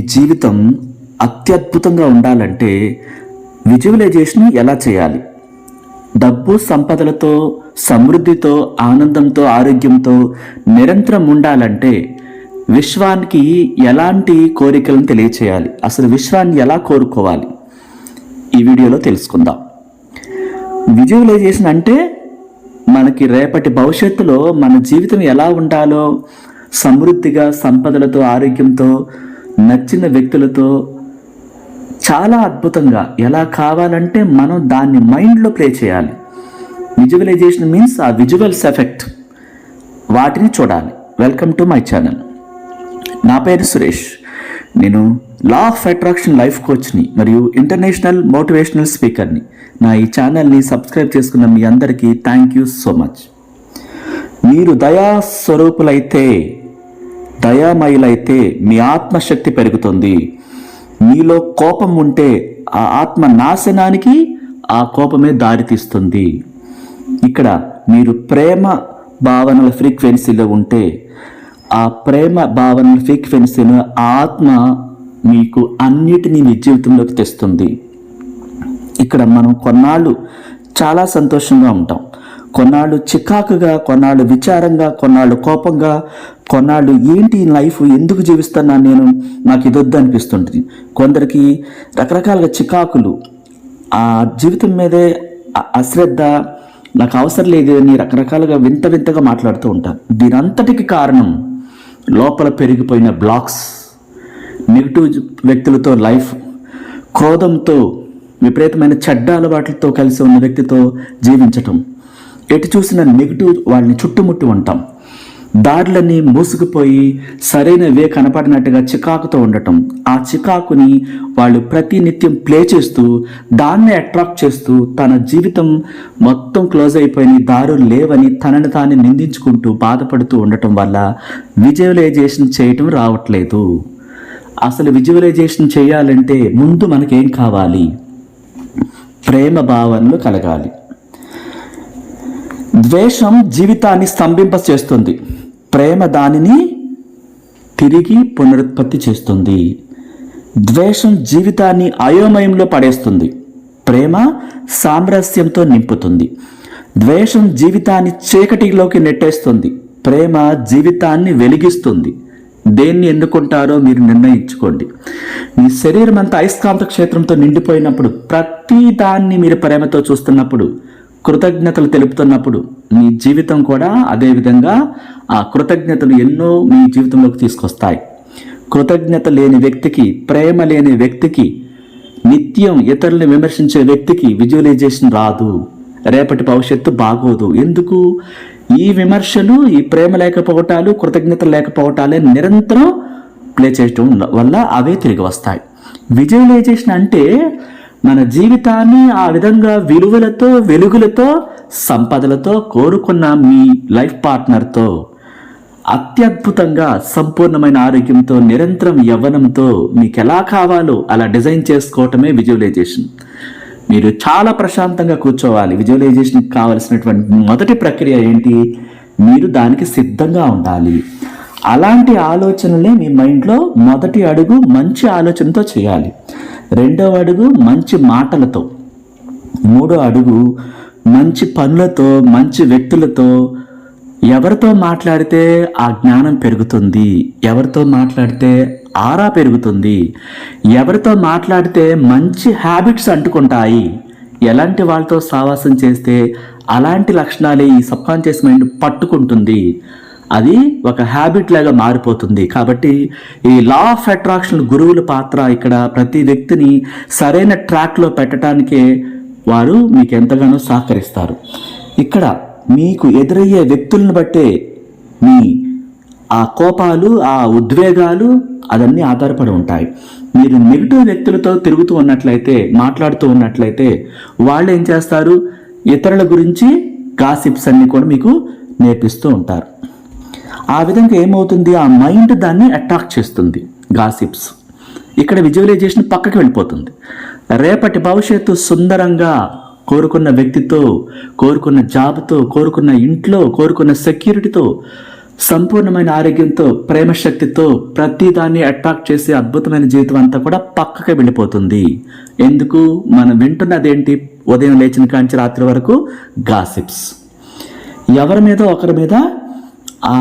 జీవితం అత్యద్భుతంగా ఉండాలంటే విజువలైజేషన్ ఎలా చేయాలి? డబ్బు సంపదలతో సమృద్ధితో ఆనందంతో ఆరోగ్యంతో నిరంతరం ఉండాలంటే విశ్వానికి ఎలాంటి కోరికలను తెలియచేయాలి? అసలు విశ్వాన్ని ఎలా కోరుకోవాలి? ఈ వీడియోలో తెలుసుకుందాం. విజువలైజేషన్ అంటే మనకి రేపటి భవిష్యత్తులో మన జీవితం ఎలా ఉండాలో సమృద్ధిగా సంపదలతో ఆరోగ్యంతో నచ్చిన వ్యక్తులతో చాలా అద్భుతంగా ఎలా కావాలంటే మనం దాన్ని మైండ్లో ప్లే చేయాలి. విజువలైజేషన్ మీన్స్ ఆ విజువల్స్ ఎఫెక్ట్. వాటిని చూడాలి. Welcome to my channel. నా పేరు సురేష్. నేను లా ఆఫ్ అట్రాక్షన్ లైఫ్ కోచ్ని మరియు ఇంటర్నేషనల్ మోటివేషనల్ స్పీకర్ని. నా ఈ ఛానల్ని సబ్స్క్రైబ్ చేసుకున్న మీ అందరికీ థ్యాంక్ యూ సో మచ్. మీరు దయా స్వరూపులైతే దయామయులైతే మీ ఆత్మశక్తి పెరుగుతుంది. మీలో కోపం ఉంటే ఆ ఆత్మ నాశనానికి ఆ కోపమే దారితీస్తుంది ఇక్కడ మీరు ప్రేమ భావనల ఫ్రీక్వెన్సీలో ఉంటే ఆ ప్రేమ భావనల ఫ్రీక్వెన్సీలో ఆ ఆత్మ మీకు అన్నిటినీ మీ జీవితంలోకి తెస్తుంది. ఇక్కడ మనం కొన్నాళ్ళు చాలా సంతోషంగా ఉంటాం. కొన్నాళ్ళు చికాకుగా కొన్నాళ్ళు విచారంగా కొన్నాళ్ళు కోపంగా కొన్నాళ్ళు ఏంటి లైఫ్ ఎందుకు జీవిస్తున్నాను నేను? నాకు ఇదొద్దు అనిపిస్తుంటుంది. కొందరికి రకరకాలుగా చికాకులు. ఆ జీవితం మీదే అశ్రద్ధ నాకు అవసరం లేదు అని రకరకాలుగా వింత వింతగా మాట్లాడుతూ ఉంటాను దీనంతటికి కారణం లోపల పెరిగిపోయిన బ్లాక్స్ నెగిటివ్ వ్యక్తులతో లైఫ్ క్రోధంతో విపరీతమైన చెడ్డ అలవాట్లతో కలిసి ఉన్న వ్యక్తితో జీవించటం. ఎటు చూసిన నెగిటివ్ వాళ్ళని చుట్టుముట్టి ఉంటాం. దారులన్నీ మూసుకుపోయి సరైన వే కనపడినట్టుగా చికాకుతో ఉండటం. ఆ చికాకుని వాళ్ళు ప్రతి నిత్యం ప్లే చేస్తూ దాన్ని అట్రాక్ట్ చేస్తూ తన జీవితం మొత్తం క్లోజ్ అయిపోయి దారులు లేవని తనని తాను నిందించుకుంటూ బాధపడుతూ ఉండటం వల్ల విజువలైజేషన్ చేయటం రావట్లేదు. అసలు విజువలైజేషన్ చేయాలంటే ముందు మనకేం కావాలి? ప్రేమ భావనలు కలగాలి. ద్వేషం జీవితాన్ని స్తంభింప చేస్తుంది ప్రేమ దానిని తిరిగి పునరుత్పత్తి చేస్తుంది. ద్వేషం జీవితాన్ని అయోమయంలో పడేస్తుంది. ప్రేమ సామరస్యంతో నింపుతుంది. ద్వేషం జీవితాన్ని చీకటిలోకి నెట్టేస్తుంది. ప్రేమ జీవితాన్ని వెలిగిస్తుంది. దేన్ని ఎన్నుకుంటారో మీరు నిర్ణయించుకోండి. మీ శరీరం అంతా అయస్కాంత క్షేత్రంతో నిండిపోయినప్పుడు ప్రతి దాన్ని మీరు ప్రేమతో చూస్తున్నప్పుడు కృతజ్ఞతలు తెలుపుతున్నప్పుడు మీ జీవితం కూడా అదేవిధంగా ఆ కృతజ్ఞతలు ఎన్నో మీ జీవితంలోకి తీసుకొస్తాయి. కృతజ్ఞత లేని వ్యక్తికి ప్రేమ లేని వ్యక్తికి నిత్యం ఇతరులను విమర్శించే వ్యక్తికి విజువలైజేషన్ రాదు. రేపటి భవిష్యత్తు బాగోదు. ఎందుకు? ఈ విమర్శలు ఈ ప్రేమ లేకపోవటాలు కృతజ్ఞత లేకపోవటాలే నిరంతరం ప్లే చేయటం వల్ల అవే తిరిగి వస్తాయి. విజువలైజేషన్ అంటే మన జీవితాన్ని ఆ విధంగా విలువలతో వెలుగులతో సంపదలతో కోరుకున్న మీ లైఫ్ పార్ట్నర్తో అత్యద్భుతంగా సంపూర్ణమైన ఆరోగ్యంతో నిరంతరం యవ్వనంతో మీకు ఎలా కావాలో అలా డిజైన్ చేసుకోవటమే విజువలైజేషన్. మీరు చాలా ప్రశాంతంగా కూర్చోవాలి. విజువలైజేషన్కి కావలసినటువంటి మొదటి ప్రక్రియ ఏంటి? మీరు దానికి సిద్ధంగా ఉండాలి. అలాంటి ఆలోచనలే మీ మైండ్లో మొదటి అడుగు మంచి ఆలోచనతో చేయాలి. రెండవ అడుగు మంచి మాటలతో. మూడో అడుగు మంచి పనులతో మంచి వ్యక్తులతో. ఎవరితో మాట్లాడితే ఆ జ్ఞానం పెరుగుతుంది? ఎవరితో మాట్లాడితే ఆరా పెరుగుతుంది? ఎవరితో మాట్లాడితే మంచి హ్యాబిట్స్ అంటుకుంటాయి? ఎలాంటి వాళ్ళతో సావాసం చేస్తే అలాంటి లక్షణాలే ఈ సబ్కాన్షియస్ మైండ్ పట్టుకుంటుంది? అది ఒక హ్యాబిట్ లాగా మారిపోతుంది. కాబట్టి ఈ లా ఆఫ్ అట్రాక్షన్ గురువుల పాత్ర ఇక్కడ ప్రతి వ్యక్తిని సరైన ట్రాక్లో పెట్టడానికే వారు మీకు ఎంతగానో సహకరిస్తారు. ఇక్కడ మీకు ఎదురయ్యే వ్యక్తులను బట్టే మీ ఆ కోపాలు ఆ ఉద్వేగాలు అదన్నీ ఆధారపడి ఉంటాయి. మీరు నెగిటివ్ వ్యక్తులతో తిరుగుతూ ఉన్నట్లయితే మాట్లాడుతూ ఉన్నట్లయితే వాళ్ళు ఏం చేస్తారు? ఇతరుల గురించి గాసిప్స్ అన్నీ కూడా మీకు నేర్పిస్తూ ఉంటారు. ఆ విధంగా ఏమవుతుంది? ఆ మైండ్ దాన్ని అట్రాక్ట్ చేస్తుంది. గాసిప్స్. ఇక్కడ విజువలైజేషన్ పక్కకి వెళ్ళిపోతుంది. రేపటి భవిష్యత్తు సుందరంగా కోరుకున్న వ్యక్తితో కోరుకున్న జాబ్తో కోరుకున్న ఇంట్లో కోరుకున్న సెక్యూరిటీతో సంపూర్ణమైన ఆరోగ్యంతో ప్రేమశక్తితో ప్రతిదాన్ని అట్రాక్ట్ చేసే అద్భుతమైన జీవితం అంతా కూడా పక్కకి వెళ్ళిపోతుంది. ఎందుకు? మనం వింటున్నదేంటి? ఉదయం లేచిన కాంచి రాత్రి వరకు గాసిప్స్. ఎవరి మీద? ఒకరి మీద ఆ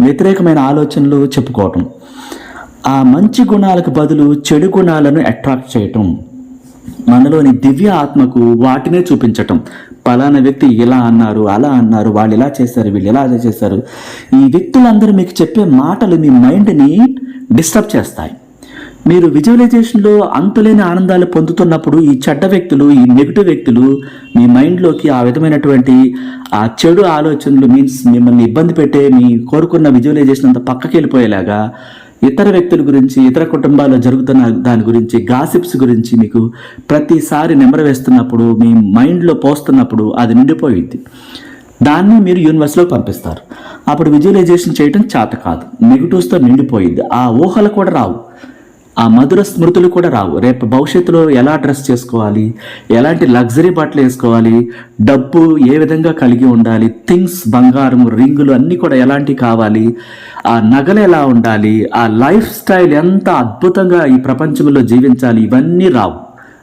వ్యతిరేకమైన ఆలోచనలు చెప్పుకోవటం. ఆ మంచి గుణాలకు బదులు చెడు గుణాలను అట్రాక్ట్ చేయటం. మనలోని దివ్య ఆత్మకు వాటినే చూపించటం. పలానా వ్యక్తి ఇలా అన్నారు అలా అన్నారు వాళ్ళు ఇలా చేశారు వీళ్ళు ఇలా చేశారు. ఈ వ్యక్తులందరూ మీకు చెప్పే మాటలు మీ మైండ్ని డిస్టర్బ్ చేస్తాయి. మీరు విజువలైజేషన్లో అంతులేని ఆనందాలు పొందుతున్నప్పుడు ఈ చెడ్డ వ్యక్తులు ఈ నెగిటివ్ వ్యక్తులు మీ మైండ్లోకి ఆ విధమైనటువంటి ఆ చెడు ఆలోచనలు మీన్స్ మిమ్మల్ని ఇబ్బంది పెట్టే మీ కోరుకున్న విజువలైజేషన్ అంతా పక్కకి వెళ్ళిపోయేలాగా ఇతర వ్యక్తుల గురించి ఇతర కుటుంబాల్లో జరుగుతున్న దాని గురించి గాసిప్స్ గురించి మీకు ప్రతిసారి నెమర వేస్తున్నప్పుడు మీ మైండ్లో పోస్తున్నప్పుడు అది నిండిపోయింది. దాన్ని మీరు యూనివర్స్లోకి పంపిస్తారు. అప్పుడు విజువలైజేషన్ చేయడం చేత కాదు. నెగిటివ్స్తో నిండిపోయింది. ఆ ఊహలు కూడా రావు. ఆ మధుర స్మృతులు కూడా రావు. రేపు భవిష్యత్తులో ఎలా డ్రెస్ చేసుకోవాలి? ఎలాంటి లగ్జరీ బట్టలు వేసుకోవాలి? డబ్బు ఏ విధంగా కలిగి ఉండాలి? థింగ్స్ బంగారం రింగులు అన్నీ కూడా ఎలాంటివి కావాలి? ఆ నగలు ఎలా ఉండాలి? ఆ లైఫ్ స్టైల్ ఎంత అద్భుతంగా ఈ ప్రపంచంలో జీవించాలి? ఇవన్నీ రావు.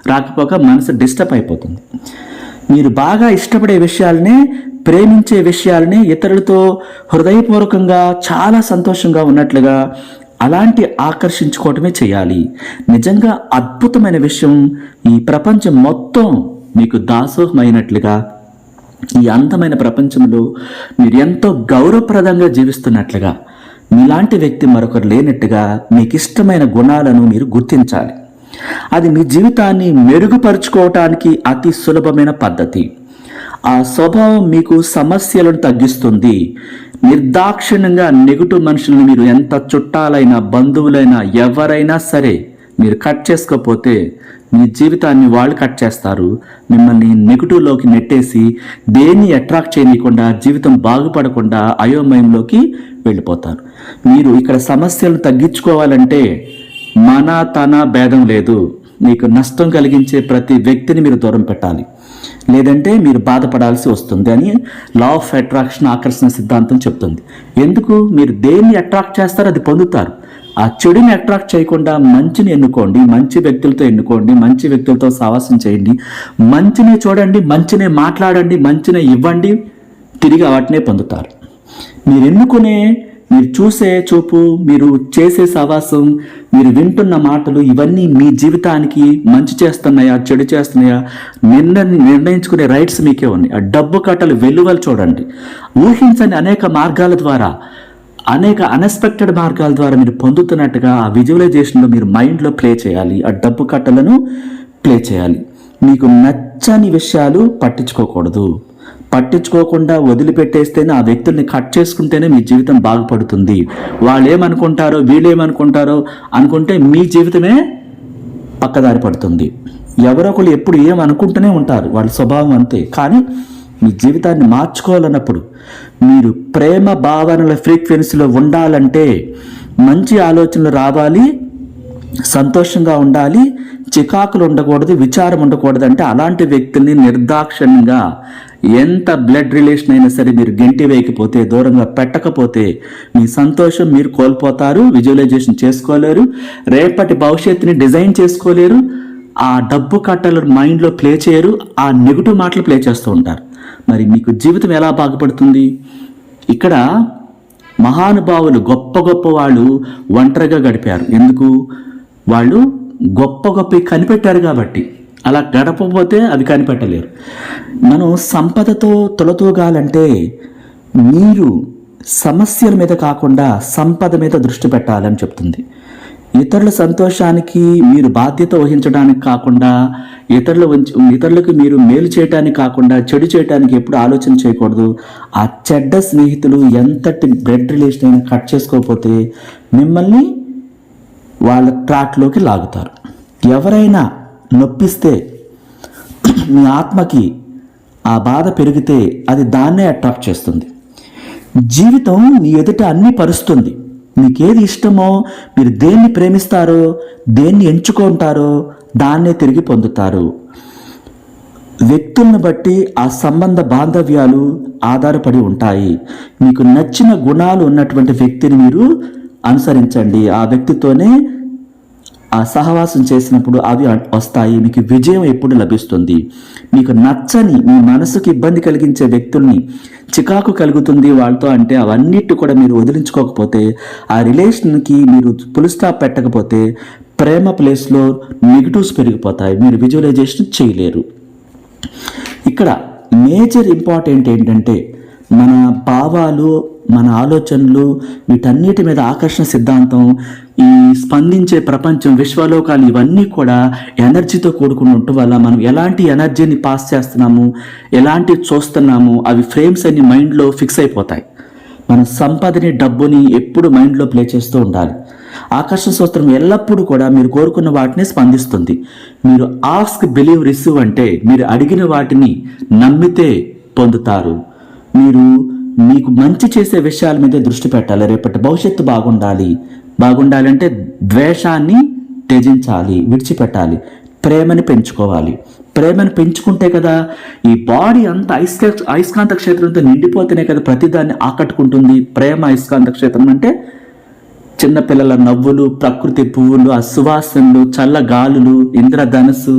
రాకపోక మనసు డిస్టర్బ్ అయిపోతుంది. మీరు బాగా ఇష్టపడే విషయాలనే ప్రేమించే విషయాలని ఇతరులతో హృదయపూర్వకంగా చాలా సంతోషంగా ఉన్నట్లుగా అలాంటి ఆకర్షించుకోవటమే చేయాలి. నిజంగా అద్భుతమైన విషయం ఈ ప్రపంచం మొత్తం మీకు దాసోహమైనట్లుగా ఈ అందమైన ప్రపంచంలో మీరు ఎంతో గౌరవప్రదంగా జీవిస్తున్నట్లుగా మీలాంటి వ్యక్తి మరొకరు లేనట్టుగా మీకు ఇష్టమైన గుణాలను మీరు గుర్తించాలి. అది మీ జీవితాన్ని మెరుగుపరుచుకోవటానికి అతి సులభమైన పద్ధతి. ఆ స్వభావం మీకు సమస్యలను తగ్గిస్తుంది. నిర్దాక్షిణ్యంగా నెగిటివ్ మనుషులను మీరు ఎంత చుట్టాలైనా బంధువులైనా ఎవరైనా సరే మీరు కట్ చేసుకోకపోతే మీ జీవితాన్ని వాళ్ళు కట్ చేస్తారు. మిమ్మల్ని నెగిటివ్లోకి నెట్టేసి దేన్ని అట్రాక్ట్ చేయనీయకుండా జీవితం బాగుపడకుండా అయోమయంలోకి వెళ్ళిపోతారు. మీరు ఇక్కడ సమస్యలను తగ్గించుకోవాలంటే మన తన భేదం లేదు. మీకు నష్టం కలిగించే ప్రతి వ్యక్తిని మీరు దూరం పెట్టాలి. లేదంటే మీరు బాధపడాల్సి వస్తుంది అని లా ఆఫ్ అట్రాక్షన్ ఆకర్షణ సిద్ధాంతం చెప్తుంది. ఎందుకు? మీరు దేన్ని అట్రాక్ట్ చేస్తారో అది పొందుతారు. ఆ చెడుని అట్రాక్ట్ చేయకుండా మంచిని ఎన్నుకోండి మంచి వ్యక్తులతో ఎన్నుకోండి మంచి వ్యక్తులతో సావాసం చేయండి మంచినే చూడండి మంచినే మాట్లాడండి మంచినే ఇవ్వండి తిరిగి వాటినే పొందుతారు. మీరు ఎన్నుకునే మీరు చూసే చూపు మీరు చేసే సవాసం మీరు వింటున్న మాటలు ఇవన్నీ మీ జీవితానికి మంచి చేస్తున్నాయా చెడు చేస్తున్నాయా? నిర్ణ నిర్ణయించుకునే రైట్స్ మీకే ఉన్నాయి. ఆ డబ్బు కట్టలు వెలువలు చూడండి. ఊహించని అనేక మార్గాల ద్వారా అనేక అన్ఎక్స్పెక్టెడ్ మార్గాల ద్వారా మీరు పొందుతున్నట్టుగా ఆ విజువలైజేషన్లో మీరు మైండ్లో ప్లే చేయాలి. ఆ డబ్బు కట్టలను ప్లే చేయాలి. మీకు నచ్చని విషయాలు పట్టించుకోకూడదు. పట్టించుకోకుండా వదిలిపెట్టేస్తేనే ఆ వ్యక్తుల్ని కట్ చేసుకుంటేనే మీ జీవితం బాగుపడుతుంది. వాళ్ళు ఏమనుకుంటారో వీళ్ళేమనుకుంటారో అనుకుంటే మీ జీవితమే పక్కదారి పడుతుంది. ఎవరో ఒకరు ఎప్పుడు ఏమనుకుంటూనే ఉంటారు వాళ్ళ స్వభావం అంతే. కానీ మీ జీవితాన్ని మార్చుకోవాలన్నప్పుడు మీరు ప్రేమ భావనల ఫ్రీక్వెన్సీలో ఉండాలంటే మంచి ఆలోచనలు రావాలి సంతోషంగా ఉండాలి చికాకులు ఉండకూడదు విచారం ఉండకూడదు అంటే అలాంటి వ్యక్తుల్ని నిర్దాక్షణ్యంగా ఎంత బ్లడ్ రిలేషన్ అయినా సరే మీరు గెంటి వేయకపోతే దూరంగా పెట్టకపోతే మీ సంతోషం మీరు కోల్పోతారు విజువలైజేషన్ చేసుకోలేరు రేపటి భవిష్యత్తుని డిజైన్ చేసుకోలేరు ఆ డబ్బు కట్టలు మైండ్లో ప్లే చేయరు ఆ నెగిటివ్ మాటలు ప్లే చేస్తూ ఉంటారు. మరి మీకు జీవితం ఎలా బాగుపడుతుంది? ఇక్కడ మహానుభావులు గొప్ప గొప్ప వాళ్ళు ఒంటరిగా గడిపారు. ఎందుకు? వాళ్ళు గొప్ప గొప్ప కనిపెట్టారు కాబట్టి. అలా గడపకపోతే అది కనిపెట్టలేరు. మనం సంపదతో తొలతూగాలంటే మీరు సమస్యల మీద కాకుండా సంపద మీద దృష్టి పెట్టాలని చెప్తుంది. ఇతరుల సంతోషానికి మీరు బాధ్యత వహించడానికి కాకుండా ఇతరుల ఇతరులకు మీరు మేలు చేయటానికి కాకుండా చెడు చేయడానికి ఎప్పుడు ఆలోచన చేయకూడదు. ఆ చెడ్డ స్నేహితులు ఎంతటి బ్లడ్ రిలేషన్ అయినా కట్ చేసుకోకపోతే మిమ్మల్ని వాళ్ళ ట్రాక్లోకి లాగుతారు. ఎవరైనా నొప్పిస్తే మీ ఆత్మకి ఆ బాధ పెరిగితే అది దాన్నే అట్రాక్ట్ చేస్తుంది. జీవితం మీ ఎదుట అన్ని పరుస్తుంది. మీకేది ఇష్టమో మీరు దేన్ని ప్రేమిస్తారో దేన్ని ఎంచుకుంటారో దాన్నే తిరిగి పొందుతారు. వ్యక్తులను బట్టి ఆ సంబంధ బాంధవ్యాలు ఆధారపడి ఉంటాయి. మీకు నచ్చిన గుణాలు ఉన్నటువంటి వ్యక్తిని మీరు అనుసరించండి. ఆ వ్యక్తితోనే సహవాసం చేసినప్పుడు అవి వస్తాయి. మీకు విజయం ఎప్పుడు లభిస్తుంది? మీకు నచ్చని మీ మనసుకు ఇబ్బంది కలిగించే వ్యక్తుల్ని చికాకు కలుగుతుంది వాళ్ళతో అంటే అవన్నిటి కూడా మీరు వదిలించుకోకపోతే ఆ రిలేషన్కి మీరు పులుస్తా స్టాప్ పెట్టకపోతే ప్రేమ ప్లేస్లో నెగిటివ్స్ పెరిగిపోతాయి. మీరు విజువలైజేషన్ చేయలేరు. ఇక్కడ మేజర్ ఇంపార్టెంట్ ఏంటంటే మన భావాలు మన ఆలోచనలు వీటన్నిటి మీద ఆకర్షణ సిద్ధాంతం ఈ స్పందించే ప్రపంచం విశ్వలోకాలు ఇవన్నీ కూడా ఎనర్జీతో కూడుకుని ఉండటం వల్ల మనం ఎలాంటి ఎనర్జీని పాస్ చేస్తున్నాము ఎలాంటి చూస్తున్నాము అవి ఫ్రేమ్స్ అన్ని మైండ్లో ఫిక్స్ అయిపోతాయి. మన సంపదని డబ్బుని ఎప్పుడు మైండ్లో ప్లే చేస్తూ ఉండాలి. ఆకర్షణ సూత్రం ఎల్లప్పుడూ కూడా మీరు కోరుకున్న వాటిని స్పందిస్తుంది. మీరు ఆస్క్ బిలీవ్ రిసీవ్ అంటే మీరు అడిగిన వాటిని నమ్మితే పొందుతారు. మీరు మీకు మంచి చేసే విషయాల మీద దృష్టి పెట్టాలి. రేపటి భవిష్యత్తు బాగుండాలి. బాగుండాలంటే ద్వేషాన్ని త్యజించాలి విడిచిపెట్టాలి. ప్రేమని పెంచుకోవాలి. ప్రేమను పెంచుకుంటే కదా ఈ బాడీ అంతా అయస్కా అయస్కాంత క్షేత్రంతో నిండిపోతేనే కదా ప్రతిదాన్ని ఆకట్టుకుంటుంది. ప్రేమ అయస్కాంత క్షేత్రం అంటే చిన్నపిల్లల నవ్వులు ప్రకృతి పువ్వులు ఆ సువాసనలు చల్ల గాలులు ఇంద్రధనస్సు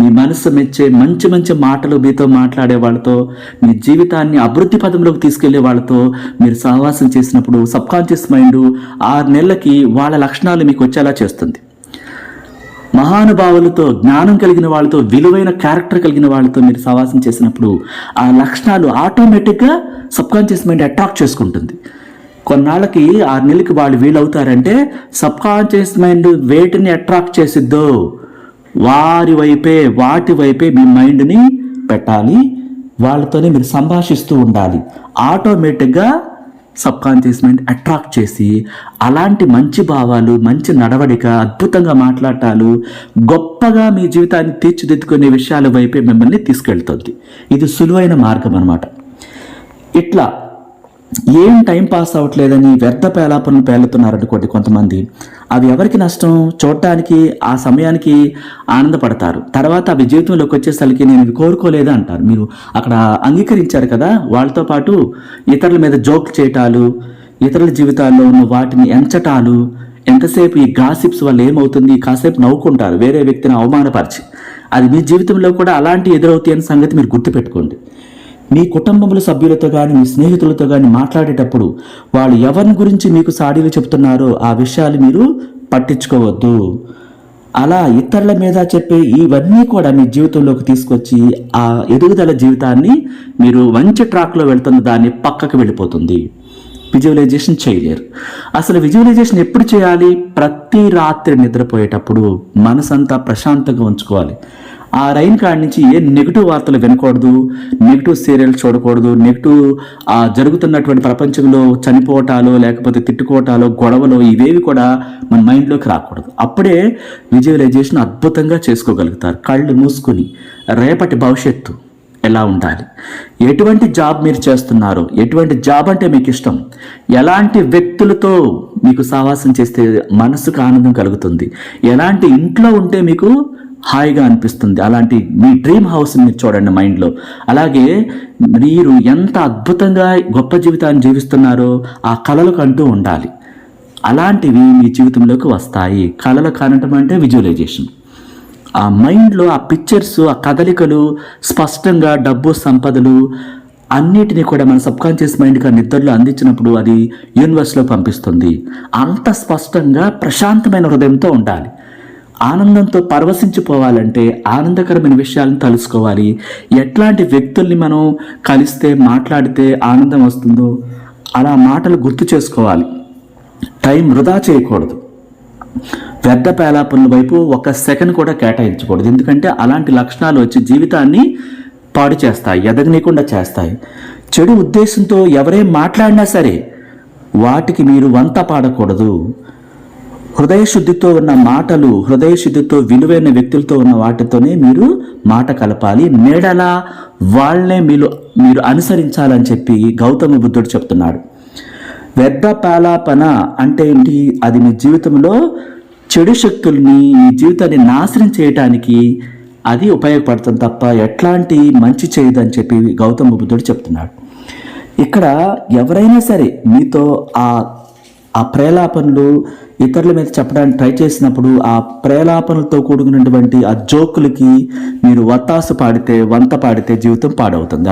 మీ మనసు మెచ్చే మంచి మంచి మాటలు మీతో మాట్లాడే వాళ్ళతో మీ జీవితాన్ని అభివృద్ధి పదంలోకి తీసుకెళ్ళే వాళ్ళతో మీరు సహవాసం చేసినప్పుడు సబ్కాన్షియస్ మైండ్ ఆరు నెలలకి వాళ్ళ లక్షణాలు మీకు వచ్చేలా చేస్తుంది. మహానుభావులతో జ్ఞానం కలిగిన వాళ్ళతో విలువైన క్యారెక్టర్ కలిగిన వాళ్ళతో మీరు సహవాసం చేసినప్పుడు ఆ లక్షణాలు ఆటోమేటిక్గా సబ్కాన్షియస్ మైండ్ అట్రాక్ట్ చేసుకుంటుంది. కొన్నాళ్ళకి ఆరు నెలలకి వాళ్ళు వీలవుతారంటే సబ్ కాన్షియస్ మైండ్ వేటిని అట్రాక్ట్ చేసిద్దో? వారి వైపే వాటి వైపే మీ మైండ్ని పెట్టాలి. వాళ్ళతోనే మీరు సంభాషిస్తూ ఉండాలి. ఆటోమేటిక్గా సబ్ కాన్షియస్ మైండ్ అట్రాక్ట్ చేసి అలాంటి మంచి భావాలు మంచి నడవడిక అద్భుతంగా మాట్లాడటాలు గొప్పగా మీ జీవితాన్ని తీర్చిదిద్దుకునే విషయాల వైపే మిమ్మల్ని తీసుకెళ్తుంది. ఇది సులువైన మార్గం అన్నమాట ఇట్లా ఏం టైం పాస్ అవ్వట్లేదని వ్యర్థ పేలాపనలు పేలుతున్నారనుకోండి కొంతమంది. అవి ఎవరికి నష్టం? చూడటానికి ఆ సమయానికి ఆనందపడతారు. తర్వాత అవి జీవితంలోకి వచ్చేసరికి నేను ఇవి కోరుకోలేదు అంటారు. మీరు అక్కడ అంగీకరించారు కదా? వాళ్ళతో పాటు ఇతరుల మీద జోక్ చేయటాలు ఇతరుల జీవితాల్లో ఉన్న వాటిని ఎంచటాలు ఎంతసేపు ఈ గాసిప్స్ వల్ల ఏమవుతుంది? కాసేపు నవ్వుకుంటారు. వేరే వ్యక్తిని అవమానపరిచి. అది మీ జీవితంలో కూడా అలాంటి ఎదురవుతాయి అనే సంగతి మీరు గుర్తుపెట్టుకోండి. మీ కుటుంబంలో సభ్యులతో కానీ మీ స్నేహితులతో కానీ మాట్లాడేటప్పుడు వాళ్ళు ఎవరిని గురించి మీకు సాడీలు చెప్తున్నారో ఆ విషయాలు మీరు పట్టించుకోవద్దు. అలా ఇతరుల మీద చెప్పే ఇవన్నీ కూడా మీ జీవితంలోకి తీసుకొచ్చి ఆ ఎదుగుదల జీవితాన్ని మీరు మంచి ట్రాక్లో వెళ్తున్న దాన్ని పక్కకు వెళ్ళిపోతుంది. విజువలైజేషన్ చేయలేరు అసలు విజువలైజేషన్ ఎప్పుడు చేయాలి? ప్రతి రాత్రి నిద్రపోయేటప్పుడు మనసంతా ప్రశాంతంగా ఉంచుకోవాలి. ఆ రైన్ కాడ నుంచి ఏ నెగిటివ్ వార్తలు వినకూడదు నెగిటివ్ సీరియల్స్ చూడకూడదు నెగిటివ్ ఆ జరుగుతున్నటువంటి ప్రపంచంలో చనిపోవటాలు లేకపోతే తిట్టుకోవటాలు గొడవలు ఇవేవి కూడా మన మైండ్లోకి రాకూడదు. అప్పుడే విజువలైజేషన్ అద్భుతంగా చేసుకోగలుగుతారు. కళ్ళు మూసుకుని రేపటి భవిష్యత్తు ఎలా ఉండాలి? ఎటువంటి జాబ్ మీరు చేస్తున్నారు? ఎటువంటి జాబ్ అంటే మీకు ఇష్టం? ఎలాంటి వ్యక్తులతో మీకు సావాసం చేస్తే మనసుకు ఆనందం కలుగుతుంది? ఎలాంటి ఇంట్లో ఉంటే మీకు హాయిగా అనిపిస్తుంది. అలాంటి మీ డ్రీమ్ హౌస్ని మీరు చూడండి మైండ్లో అలాగే మీరు ఎంత అద్భుతంగా గొప్ప జీవితాన్ని జీవిస్తున్నారో ఆ కళలకు అంటూ ఉండాలి. అలాంటివి మీ జీవితంలోకి వస్తాయి. కళలు కనటం అంటే విజువలైజేషన్ ఆ మైండ్లో ఆ పిక్చర్స్ ఆ కదలికలు స్పష్టంగా డబ్బు సంపదలు అన్నిటినీ కూడా మన సబ్కాన్షియస్ మైండ్గా నిద్రలో అందించినప్పుడు అది యూనివర్స్లో పంపిస్తుంది. అంత స్పష్టంగా ప్రశాంతమైన హృదయంతో ఉండాలి. ఆనందంతో పరవశించిపోవాలంటే ఆనందకరమైన విషయాలను తలుసుకోవాలి ఎట్లాంటి వ్యక్తుల్ని మనం కలిస్తే మాట్లాడితే ఆనందం వస్తుందో అలా మాటలు గుర్తు చేసుకోవాలి. టైం వృధా చేయకూడదు. వ్యర్థ పేలాపనుల వైపు ఒక సెకండ్ కూడా కేటాయించకూడదు. ఎందుకంటే అలాంటి లక్షణాలు వచ్చి జీవితాన్ని పాడు చేస్తాయి ఎదగనీయకుండా చేస్తాయి. చెడు ఉద్దేశంతో ఎవరే మాట్లాడినా సరే వాటికి మీరు వంత పాడకూడదు. హృదయశుద్ధితో ఉన్న మాటలు హృదయశుద్ధితో విలువైన వ్యక్తులతో ఉన్న వాటితోనే మీరు మాట కలపాలి. మేడలా వాళ్ళనే మీరు మీరు అనుసరించాలని చెప్పి గౌతమ బుద్ధుడు చెప్తున్నాడు. వ్యర్థ పాలాపన అంటే ఏంటి? అది మీ జీవితంలో చెడు శక్తుల్ని మీ జీవితాన్ని నాశనం చేయటానికి అది ఉపయోగపడుతుంది తప్ప ఎట్లాంటి మంచి చేయదని చెప్పి గౌతమ బుద్ధుడు చెప్తున్నాడు. ఇక్కడ ఎవరైనా సరే మీతో ఆ ఆ ప్రేలాపనలు ఇతరుల మీద చెప్పడానికి ట్రై చేసినప్పుడు ఆ ప్రేలాపనలతో కూడుకున్నటువంటి ఆ జోకులకి మీరు వత్తాసు పాడితే వంత పాడితే జీవితం పాడవుతుంది.